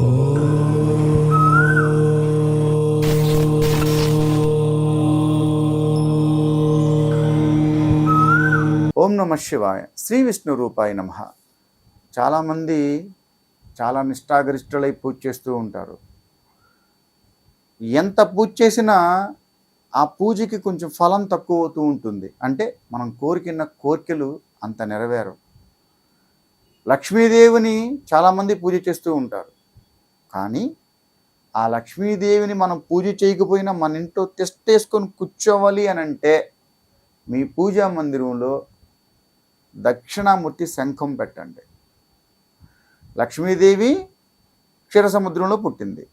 ఓం నమ శివాయ. శ్రీ విష్ణు రూపాయ నమ. చాలామంది చాలా నిష్ఠాగరిష్ఠులై పూజ చేస్తూ ఉంటారు. ఎంత పూజ చేసినా ఆ పూజకి కొంచెం ఫలం తక్కువ అవుతూ ఉంటుంది. అంటే మనం కోరికిన కోరికలు అంత నెరవేరు లక్ష్మీదేవిని చాలామంది పూజ చేస్తూ ఉంటారు. కానీ ఆ లక్ష్మీదేవిని మనం పూజ చేయకపోయినా మన ఇంట్లో తెస్టేసుకొని కూర్చోవాలి అని అంటే మీ పూజా మందిరంలో దక్షిణామూర్తి శంఖం పెట్టండి. లక్ష్మీదేవి క్షీర సముద్రంలో పుట్టింది.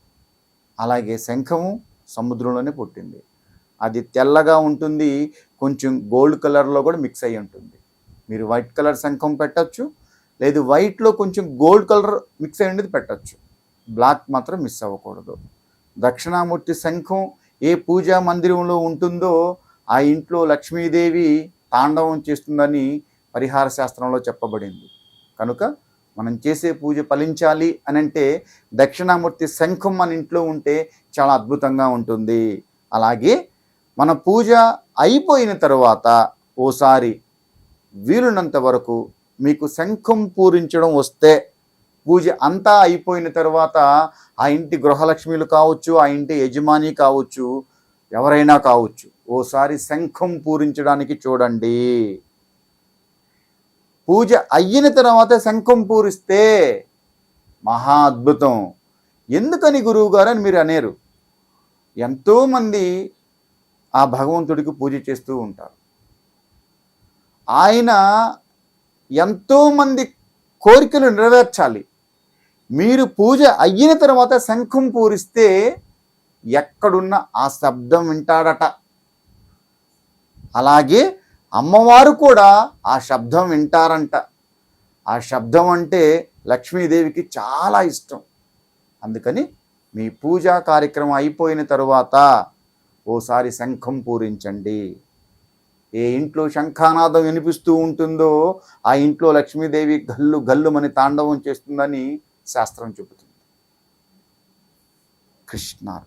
అలాగే శంఖము సముద్రంలోనే పుట్టింది. అది తెల్లగా ఉంటుంది కొంచెం గోల్డ్ కలర్లో కూడా మిక్స్ అయి ఉంటుంది. మీరు వైట్ కలర్ శంఖం పెట్టచ్చు లేదు వైట్లో కొంచెం గోల్డ్ కలర్ మిక్స్ అయ్యేది ఉండేది పెట్టచ్చు. బ్లాక్ మాత్రం మిస్ అవ్వకూడదు. దక్షిణామూర్తి శంఖం ఏ పూజా మందిరంలో ఉంటుందో ఆ ఇంట్లో లక్ష్మీదేవి తాండవం చేస్తుందని పరిహార శాస్త్రంలో చెప్పబడింది. కనుక మనం చేసే పూజ ఫలించాలి అని అంటే దక్షిణామూర్తి శంఖం మన ఇంట్లో ఉంటే చాలా అద్భుతంగా ఉంటుంది. అలాగే మన పూజ అయిపోయిన తర్వాత ఓసారి వీలున్నంత వరకు మీకు శంఖం పూరించడం వస్తే పూజ అంతా అయిపోయిన తర్వాత ఆ ఇంటి గృహలక్ష్మిలు కావచ్చు ఆ ఇంటి యజమాని కావచ్చు ఎవరైనా కావచ్చు ఓసారి శంఖం పూరించడానికి చూడండి. పూజ అయిన తర్వాత శంఖం పూరిస్తే మహా అద్భుతం. ఎందుకని గురువు గారు అని మీరు అనేరు? ఎంతోమంది ఆ భగవంతుడికి పూజ చేస్తూ ఉంటారు. ఆయన ఎంతోమంది కోరికలు నెరవేర్చాలి. మీరు పూజ అయిన తర్వాత శంఖం పూరిస్తే ఎక్కడున్న ఆ శబ్దం వింటాడట. అలాగే అమ్మవారు కూడా ఆ శబ్దం వింటారంట. ఆ శబ్దం అంటే లక్ష్మీదేవికి చాలా ఇష్టం. అందుకని మీ పూజా కార్యక్రమం అయిపోయిన తరువాత ఓసారి శంఖం పూరించండి. ఏ ఇంట్లో శంఖానాదం వినిపిస్తూ ఉంటుందో ఆ ఇంట్లో లక్ష్మీదేవి గల్లు గల్లుమని తాండవం చేస్తుందని శాస్త్రం చెబుతుంది. కృష్ణ